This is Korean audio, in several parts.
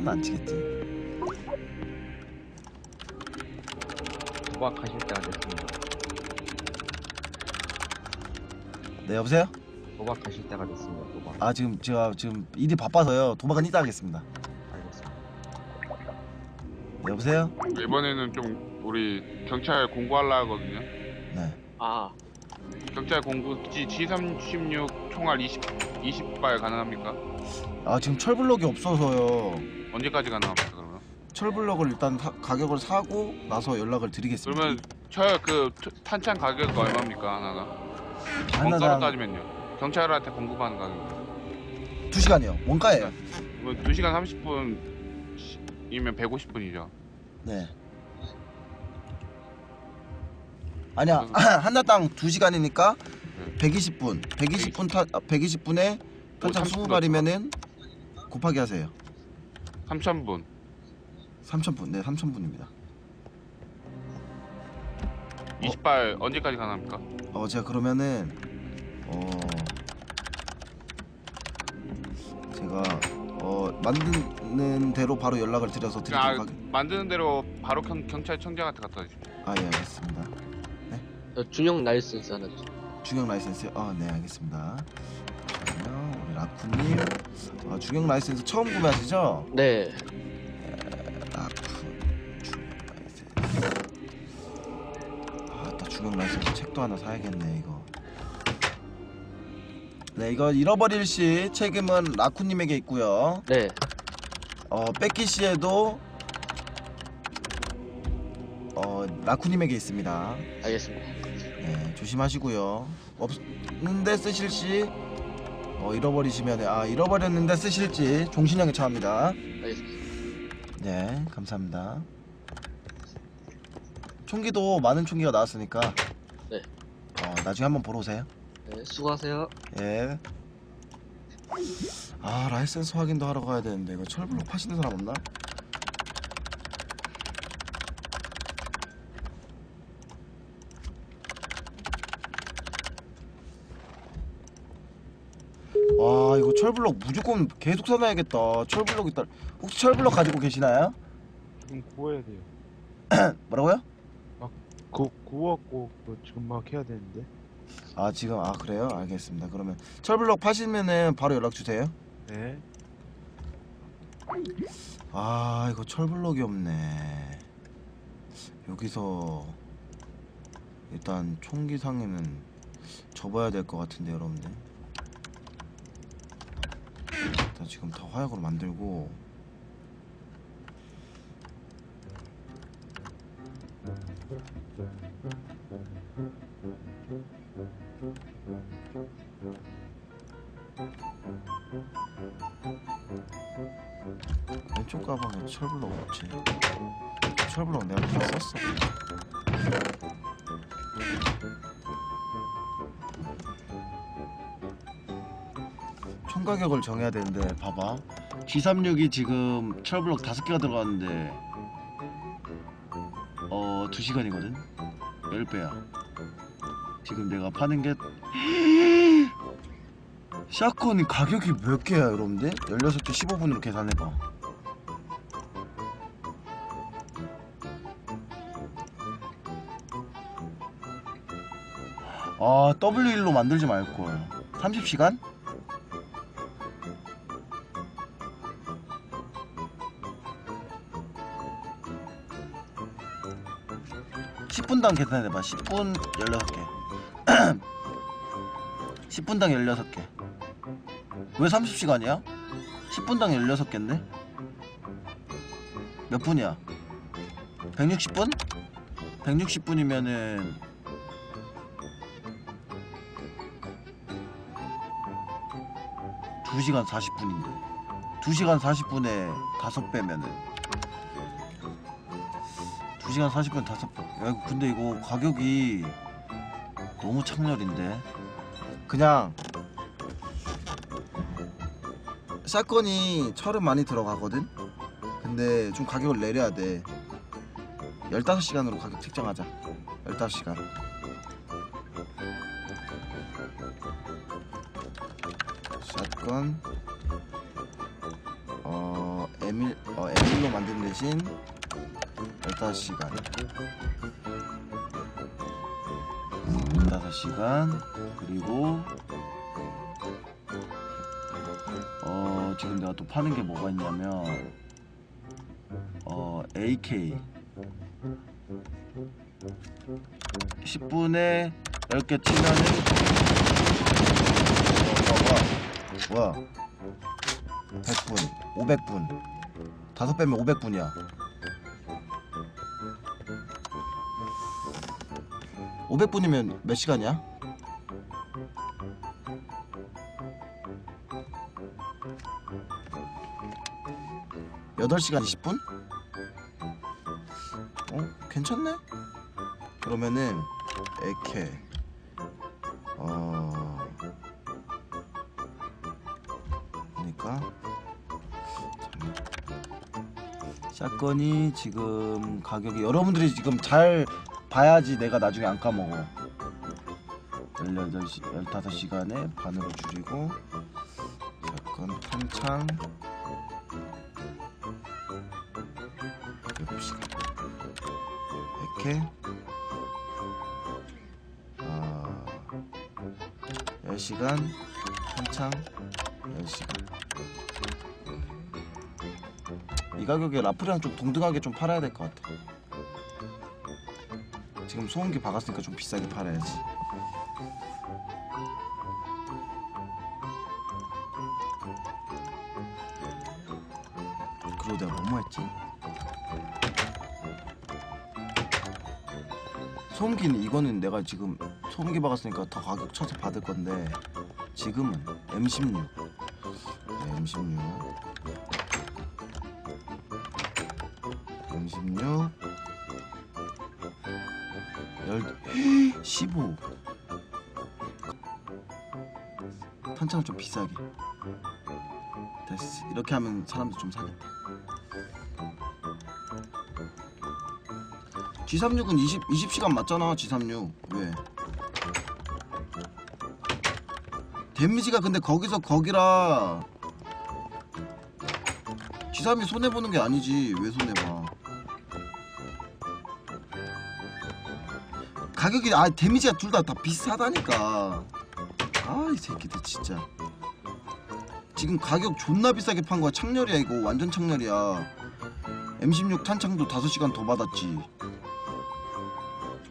손 안 치겠지 도박하실 때가 됐습니다. 네 여보세요? 도박하실 때가 됐습니다. 도박. 아 지금 제가 지금 일이 바빠서요 도박은 이따 하겠습니다 알겠습니다. 네, 여보세요? 이번에는 좀 우리 경찰 공부하려 하거든요. 네 아, 경찰 공부 G G36 총알 20 20발 가능합니까? 아 지금 철블럭이 없어서요 언제까지 가능합니까 그러면? 철블럭을 일단 사- 가격을 사고 나서 연락을 드리겠습니다 그러면 철 그 탄창 가격 얼마입니까 하나가? 원가로 하나당 따지면요. 경찰한테 공급하는 가격. 2시간이요 원가예요 뭐 2시간 30분이면 150분이죠. 네 아니야 한나당 2시간이니까 네. 120분 120분 타, 120분에 30분 20발이면은 곱하기 하세요 3,000분. 3,000분 네 3,000분입니다 20발 언제까지 가능합니까? 어 제가 그러면은 어 제가 어 만드는 대로 바로 연락을 드려서 아, 드리도록 하겠 만드는 대로 바로 경, 경찰청장한테 갖다 주십시오. 아 예 알겠습니다 저 중형 라이센스 하나 주세요. 주경 라이센스요? 아 네 알겠습니다 그러면 우리 라쿠님 아, 주경 라이센스 처음 구매하시죠? 네, 라쿠 주경 라이센스. 아또 주경 라이센스 책도 하나 사야겠네 이거. 네 이거 잃어버릴 시 책임은 라쿠님에게 있고요. 네, 어 뺏기 시에도 어 라쿠님에게 있습니다. 알겠습니다. 네, 조심하시고요. 없는데 쓰실 시 어, 잃어버리시면 아 잃어버렸는데 쓰실지 종신형에 처합니다. 네, 감사합니다. 총기도 많은 총기가 나왔으니까 네. 어, 나중에 한번 보러 오세요. 네, 수고하세요. 예. 아 라이센스 확인도 하러 가야 되는데 이거 철블록 파시는 사람 없나? 와 이거 철블록 무조건 계속 사놔야겠다. 철블록 있다. 혹시 철블록 가지고 계시나요? 지금 구워야 돼요. 뭐라고요? 구 구웠고 그 지금 막 해야 되는데. 아 지금 아 그래요? 알겠습니다. 그러면 철블록 파시면은 바로 연락 주세요. 네. 아 이거 철블럭이 없네 여기서 일단 총기 상에는 접어야 될 것 같은데 여러분들 일단 지금 다 화약으로 만들고. 왼쪽 가방에 철블럭 없지? 철블럭 내가 다 썼어 가격을 정해야 되는데 봐봐. G36이 지금 철블럭 다섯 개가 들어갔는데 어 2시간이거든? 10배야. 지금 내가 파는 게 샷건이 가격이 몇 개야 여러분들? 16개 15분으로 계산해봐. 아 W1로 만들지 말걸. 30시간? (10분당) 계산해봐 (10분) (16개) (10분당) (16개) 왜 30시간이야? 10분당 16개인데? 몇 분이야? 160분? 160분이면은 두시간 40분인데 2시간 40분에 5배면은 2시간 40분 5배 야 근데 이거 가격이 너무 창렬인데? 그냥 샷건이 철은 많이 들어가거든? 근데 좀 가격을 내려야 돼. 15시간으로 가격 책정하자. 15시간. 샷건 어 에밀 어 에밀로 만든 대신 15시간. 15시간. 그리고 어 지금 내가 또 파는 게 뭐가 있냐면 어 AK 10분에 10개 치면은 어, 뭐야 뭐야? 100분 500분. 다섯 빼면 500분이야 500분이면 몇 시간이야? 여덟 시간 20분? 어? 괜찮네? 그러면은 에케 어 그러니까. 샷건이 지금 가격이 여러분들이 지금 잘 봐야지 내가 나중에 안 까먹어. 18시, 15시간에 반으로 줄이고 샷건 탄창. 7시간 이렇게. 아 10시간 한창 10시간. 이 가격에 라프랑 좀 동등하게 좀 팔아야 될 것 같아 지금 소음기 박았으니까 좀 비싸게 팔아야지. 그리고 내가 뭐뭐 했지? 소음기는 이거는 내가 지금 소음기 박았으니까 더 가격 쳐서 받을 건데 지금은 M16 네, M16 M16 열15 탄창은 좀 비싸게. 됐어 이렇게 하면 사람들 좀 사겠다. G36은 20, 20시간 맞잖아 G36 왜? 데미지가 근데 거기서 거기라. G3이 손해보는 게 아니지 왜 손해봐 가격이 아 데미지가 둘 다 다 비슷하다니까. 아 이 새끼들 진짜. 지금 가격 존나 비싸게 판 거야. 창렬이야 이거. 완전 창렬이야. M16 탄창도 5시간 더 받았지.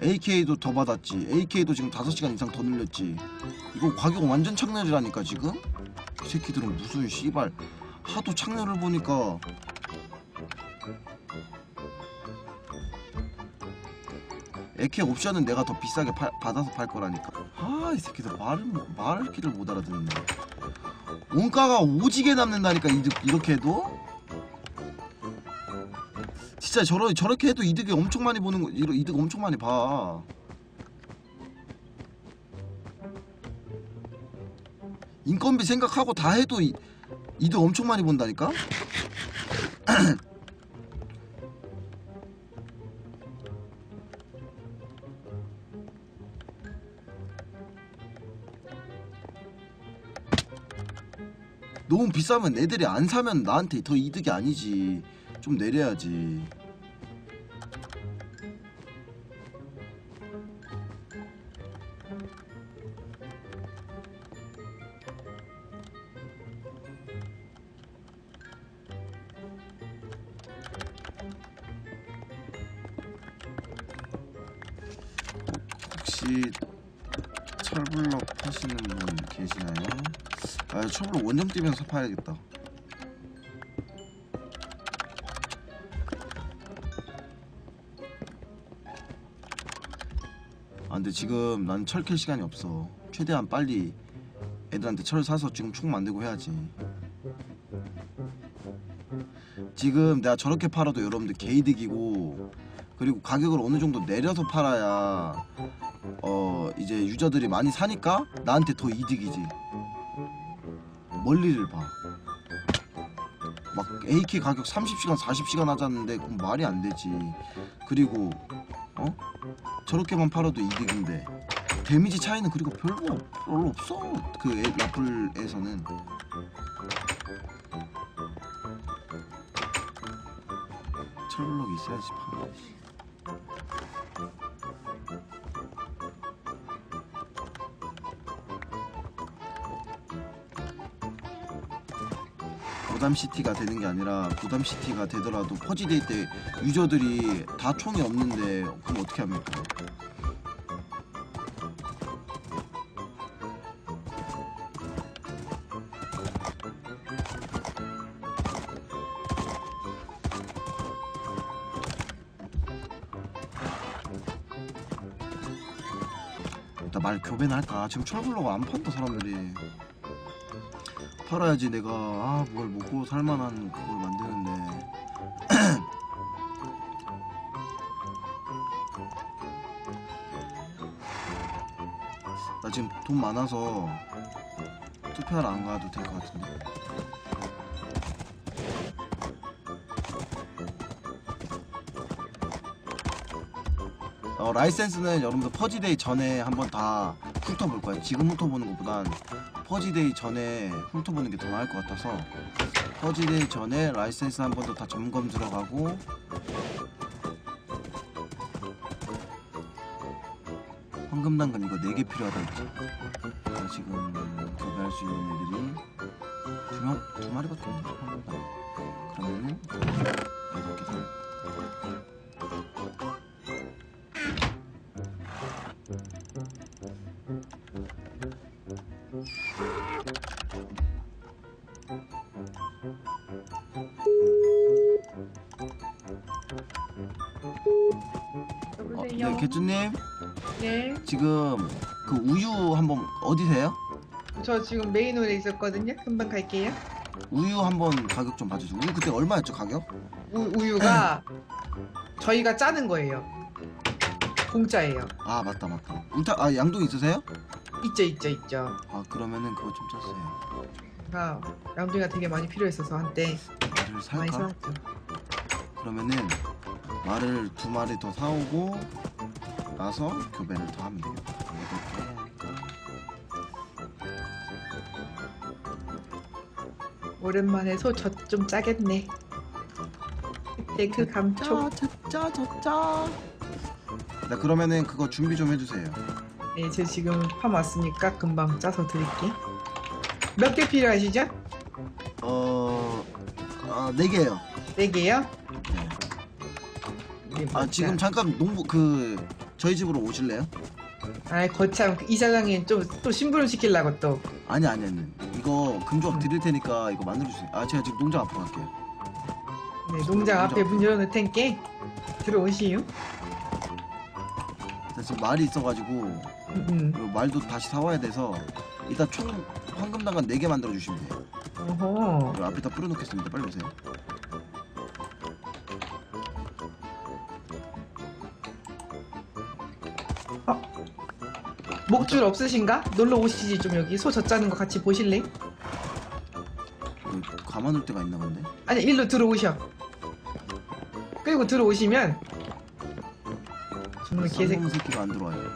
AK도 더 받았지. AK도 지금 5시간 이상 더 늘렸지. 이거 가격 완전 창렬이라니까 지금? 이 새끼들은 무슨 씨발. 하도 창렬을 보니까 AK 옵션은 내가 더 비싸게 파- 받아서 팔 거라니까. 아 이 새끼들 말을 못- 말할 길을 못 알아듣네 원가가 오지게 남는다니까 이득 이렇게 해도? 진짜 저러, 저렇게 해도 이득이 엄청 많이 보는 거 이득 엄청 많이 봐. 인건비 생각하고 다 해도 이, 이득 엄청 많이 본다니까 너무 비싸면 애들이 안 사면 나한테 더 이득이 아니지 좀 내려야지 혹시 철블럭 파시는 분 계시나요? 아 철블럭 원정 뛰면서 파야겠다. 아 근데 지금 난 철 캘 시간이 없어. 최대한 빨리 애들한테 철 사서 지금 총 만들고 해야지. 지금 내가 저렇게 팔아도 여러분들 개이득이고 그리고 가격을 어느 정도 내려서 팔아야 어 이제 유저들이 많이 사니까 나한테 더 이득이지 멀리를 봐. 막 AK 가격 30시간 40시간 하자는데 그건 말이 안 되지. 그리고 어 저렇게만 팔아도 이득인데 데미지 차이는 그리고 별로 별로 없어 그 애- 라플에서는 철블럭이 있어야지 파 고담 시티가 되는 게 아니라 고담 시티가 되더라도 퍼지데이 때 유저들이 다 총이 없는데 그럼 어떻게 합니까? 일단 말 교배나 할까? 지금 철블럭 안 판다 사람들이 팔아야지 내가. 아, 뭘 먹고 살만한 그걸 만드는데. 나 지금 돈 많아서 투표하러 안 가도 될 것 같은데. 어, 라이센스는 여러분들 퍼지데이 전에 한번 다 훑어볼 거예요. 지금 훑어보는 것보단 퍼지데이 전에 훑어보는 게 더 나을 것 같아서 퍼지데이 전에 라이센스 한 번 더 다 점검 들어가고 황금 당근 이거 4개 필요하다 했지. 자, 지금 교배할 수 있는 애들이 두, 명, 두 마리밖에 없네 황금 당근. 그러면은 8개 더. 어, 네 개쭈님 네. 지금 그 우유 한번 어디세요? 저 지금 메인홀에 있었거든요. 금방 갈게요. 우유 한번 가격 좀 봐주세요. 우유 그때 얼마였죠 가격? 우, 우유가 저희가 짜는 거예요. 공짜예요. 아 맞다 맞다. 울타 아 양동 있으세요? 있죠, 있죠, 있죠. 아 그러면은 그거 좀 쪘어요. 제가 양동이가 되게 많이 필요했어서 한때 말을 많이 살까? 사왔죠. 그러면은 말을 두 마리 더 사오고 나서 교배를 더 하면 돼요. 이렇게 오랜만에 소젖좀 짜겠네. 그때 그 감촉. 젖자 젖자. 나 그러면은 그거 준비 좀 해주세요. 네, 저 지금 팜 왔으니까 금방 짜서 드릴게. 몇개 필요하시죠? 어, 아 네 개요. 네 개요? 네. 네, 아. 지금 잠깐 농부 그 저희 집으로 오실래요? 아, 거참 이 사장님 좀 또 심부름 시키려고 또. 아니 아니 아니 이거 금조각 드릴 테니까 이거 만들어 주세요. 아 제가 지금 농장 앞으로 갈게요. 네, 농장 앞에 문 열어놓을 텐께 들어오시오. 나 지금 말이 있어가지고 음, 음. 그 말도 다시 사와야 돼서 일단 총 황금 당근 4개 만들어 주시면 돼요. 어허. 그리고 앞에다 뿌려놓겠습니다. 빨리 오세요. 목줄 없으신가? 놀러 오시지 좀 여기 소 젖자는 거 같이 보실래? 여기 가만올 때가 있나 본데. 아니 일로 들어오셔. 그리고 들어오시면 정말 개새. 쌍놈 새끼가 안 들어와요.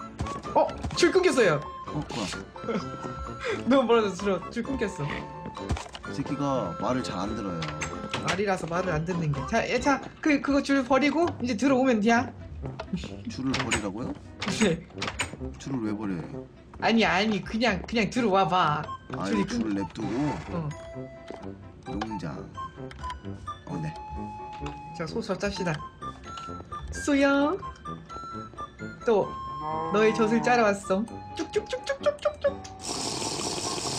어? 줄 끊겼어요. 어 뭐야? 너무 멀어서 들어 줄 끊겼어. 이 새끼가 말을 잘 안 들어요. 말이라서 말을 안 듣는 게. 자, 예, 자, 그 그거 줄 버리고 이제 들어오면 돼야. 줄을 버리라고요? 네. 줄을 왜 버려요? 아니 아니 그냥 그냥 들어와 봐. 아 줄이 이 줄을 냅두고 어. 농장. 어 네. 자, 소 젖잡시다. 소영. 또 너의 젖을 짜러 왔어. 쭉쭉쭉쭉쭉쭉쭉.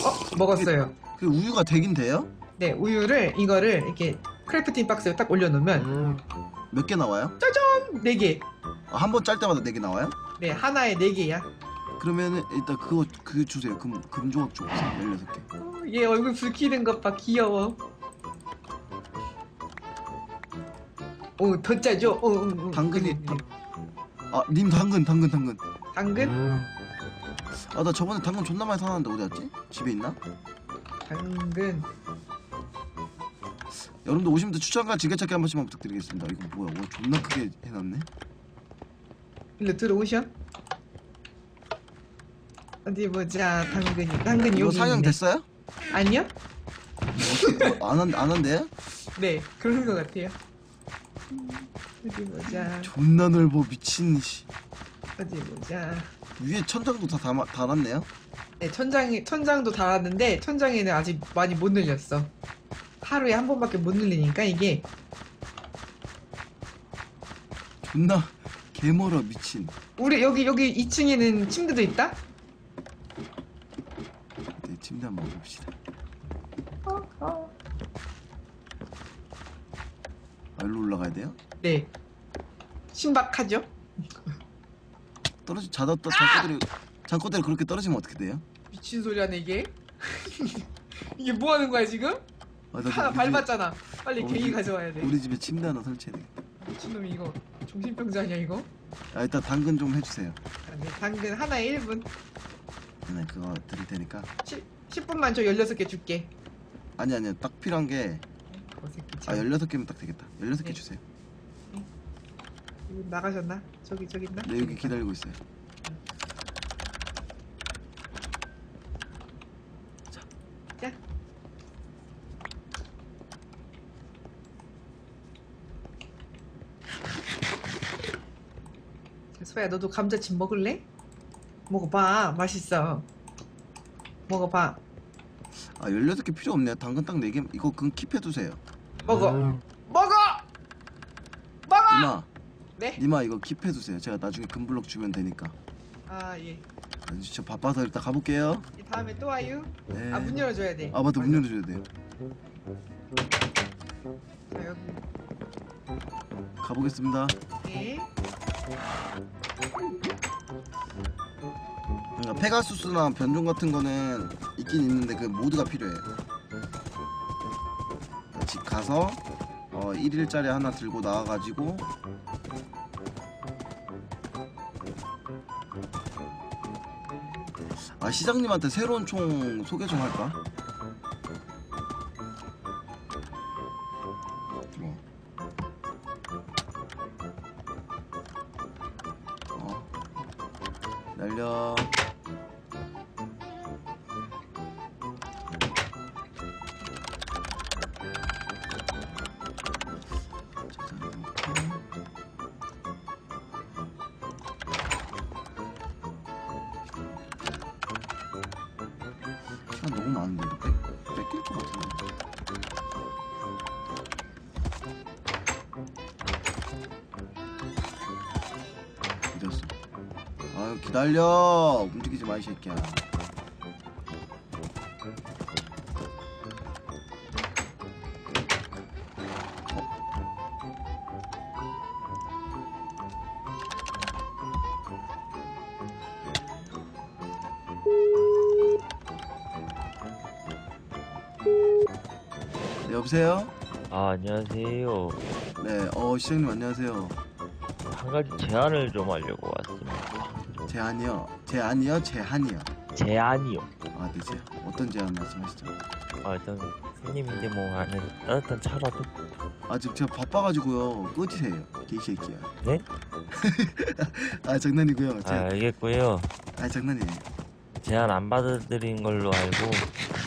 어, 먹었어요. 그 우유가 되긴 돼요? 네, 우유를 이거를 이렇게 크래프팅 박스에 딱 올려놓으면 몇 개 나와요? 네 개. 아, 한번 짤 때마다 4개 나와요? 네, 하나에 네 개야. 그러면은 일단 그거 그 주세요. 금 금조각 좀 16개. 어, 얘 얼굴 붉히는 것 봐, 귀여워. 오, 더 짜죠? 어, 어, 어. 당근이 그래, 그래. 아, 님 당근 당근 당근. 당근? 아, 나 저번에 당근 존나 많이 사놨는데 어디 갔지? 집에 있나? 당근. 여러분들 오시면 추천과 즐겨찾기 한 번씩만 부탁드리겠습니다. 이거 뭐야? 와, 존나 크게 해놨네. 일로 들어오셔. 어디 보자, 당근이. 당근이 이거 여기 상영 있네. 됐어요? 아니요? 안 한, 안 한대요? 네, 그런 것 같아요. 어디 보자. 존나 넓어 미친 씨. 어디 보자. 위에 천장도 다 담아, 달았네요 네, 천장이 천장도 달았는데 천장에는 아직 많이 못 늘렸어. 하루에 한 번밖에 못 늘리니까 이게 존나 개멀어 미친 우리 여기 여기 2층에는 침대도 있다. 네, 침대 한번 봅시다. 아, 일로 올라가야 돼요? 네. 신박하죠? 떨어지 자다 또 잠꼬대로 잠꼬대로 그렇게 떨어지면 어떻게 돼요? 미친 소리 하네 이게. 이게 뭐 하는 거야 지금? 아, 나 하나 밟았잖아. 빨리 어, 우리- 가져와야 돼. 우리 집에 침대 하나 설치해야 돼 미친놈이 이거 정신병자 아니야 이거? 아 일단 당근 좀 해주세요 아, 네, 당근 하나에 1분. 네 그거 드릴 테니까 10, 10분만 저 16개 줄게. 아니 아니요 딱 필요한 게 어, 아 참. 16개면 딱 되겠다 16개 네. 주세요 이거 나가셨나? 저기 저기 있나? 네 여기 기다리고 있어요 자. 소야 너도 감자칩 먹을래? 먹어봐 맛있어 먹어봐 아 16개 필요 없네요. 당근 딱 4개. 이거 그럼 킵해두세요. 먹어. 음, 먹어! 먹어! 니마. 네? 니마 이거 킵해두세요. 제가 나중에 금블럭 주면 되니까. 아예. 아, 저 바빠서 일단 가볼게요. 다음에 또 와요? 네. 아문 열어줘야 돼. 아 맞다. 문 열어줘야 돼요. 자 여기. 가보겠습니다. 네. 그러니까 페가수스나 변종 같은 거는 있긴 있는데 그 모드가 필요해요 집 가서 어 1일짜리 하나 들고 나와가지고 아 시장님한테 새로운 총 소개 좀 할까? 날려 기다려 움직이지 마 이 새끼야 네 여보세요? 아, 안녕하세요. 네, 어 시장님 안녕하세요. 한 가지 제안을 좀 하려고. 제안이요, 제안이요, 제한이요. 제안이요. 아, 네, 제 어떤 제안 말씀하시죠? 아, 일단 손님인데 뭐 안에 따뜻한 차라도. 아 지금 제가 바빠가지고요. 꺼지세요, 개새끼야. 네? 아 장난이고요. 아, 제, 알겠고요. 아 장난이에요. 제안 안 받아들인 걸로 알고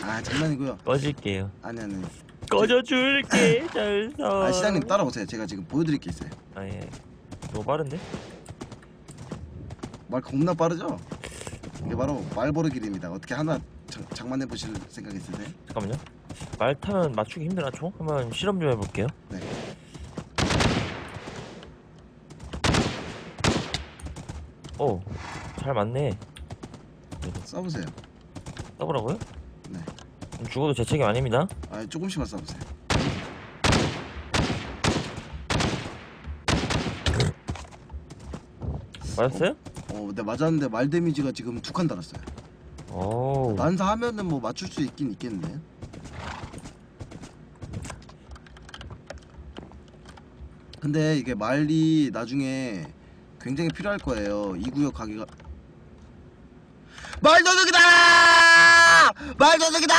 아 장난이고요. 꺼질게요. 아니 아니. 꺼져줄게, 잘서. 아 시장님 따라오세요. 제가 지금 보여드릴 게 있어요. 아, 예. 너무 빠른데? 말 겁나 빠르죠? 이게 바로 말버릇길입니다. 어떻게 하나 장, 장만해 보실 생각 있으세요? 잠깐만요. 말 타면 맞추기 총? 한번 실험 좀 해볼게요. 네. 오, 잘 맞네. 써보세요. 써보라고요? 네. 죽어도 제 책임 아닙니다. 아 조금씩만 써보세요. 맞았어요? 어, 네 맞았는데 말 데미지가 지금 두 칸 달았어요. 오. 난사 하면은 뭐 맞출 수 있긴 있겠네. 근데 이게 말이 나중에 굉장히 필요할 거예요. 이 구역 가기가 말도둑이다! 말도둑이다!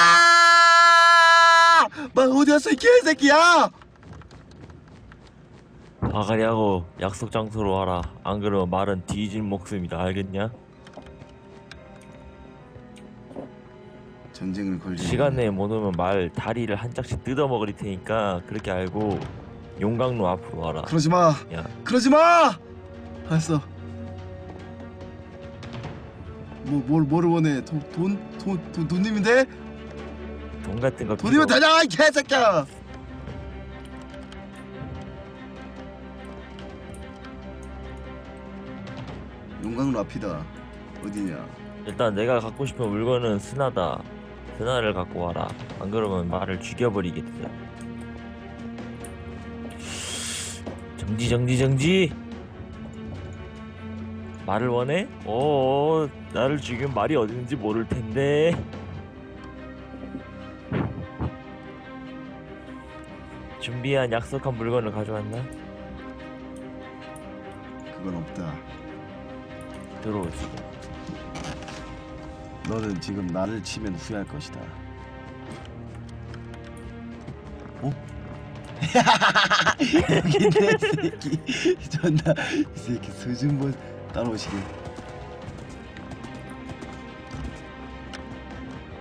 말 어디 갔어 이 개새끼야! 아가리하고 약속 장소로 와라. 안 그러면 말은 뒤질 목숨이다. 알겠냐? 전쟁을 걸리 시간 내에 못 오면 말 다리를 한 짝씩 뜯어 먹을 테니까 그렇게 알고 용광로 앞으로 와라. 그러지 마. 야. 그러지 마. 알았어. 뭐뭘 뭐를 원해? 돈돈돈 돈이면 돼? 돈 같은 거 돈이면 되냐 이 개새끼야. 용광로 앞이다. 어디냐? 일단 내가 갖고 싶은 물건은 스나다. 스나를 갖고 와라. 안 그러면 말을 죽여버리겠다. 정지 정지 정지. 말을 원해? 어, 나를 지금 말이 어딘지 모를 텐데. 준비한 약속한 물건을 가져왔나? 그건 없다. 들어오시고. 너는 지금 나를 치면 후회할 것이다. 어? 여기네 새끼 존나 이 새끼 수준본 따라오시게.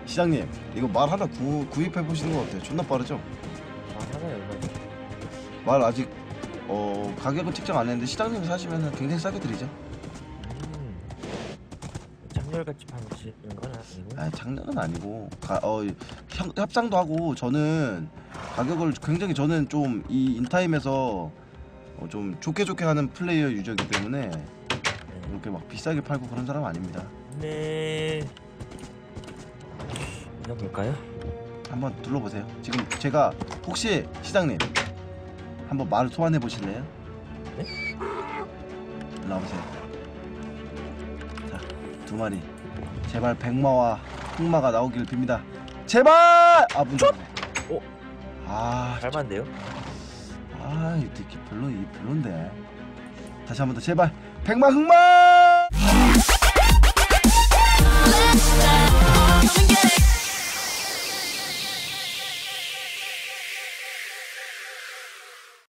시장님 이거 말 하나 구, 구입해 보시는 거 어때요? 존나 빠르죠? 아, 하나에 얼마냐? 말 아직 어 가격은 책정 안 했는데 시장님 사시면 굉장히 싸게 드리죠. 음. 창렬같이 파시는 건 아니고. 아 장난은 아니고 가, 어, 협, 협상도 하고 저는 가격을 굉장히 저는 좀 이 인타임에서 어, 좀 좋게 좋게 하는 플레이어 유저이기 때문에 이렇게 막 비싸게 팔고 그런 사람 아닙니다. 네. 이거 볼까요? 한번 둘러보세요. 지금 제가 혹시 시장님 한번 말을 소환해 보실래요? 네? 일로 와보세요. 자, 두 마리. 제발 백마와 흑마가 나오길 빕니다. 제발! 아, 문 닫네. 어? 아, 잘만데요? 아, 이 새끼 별로 이 별론데. 다시 한 번 더 제발 백마 흑마!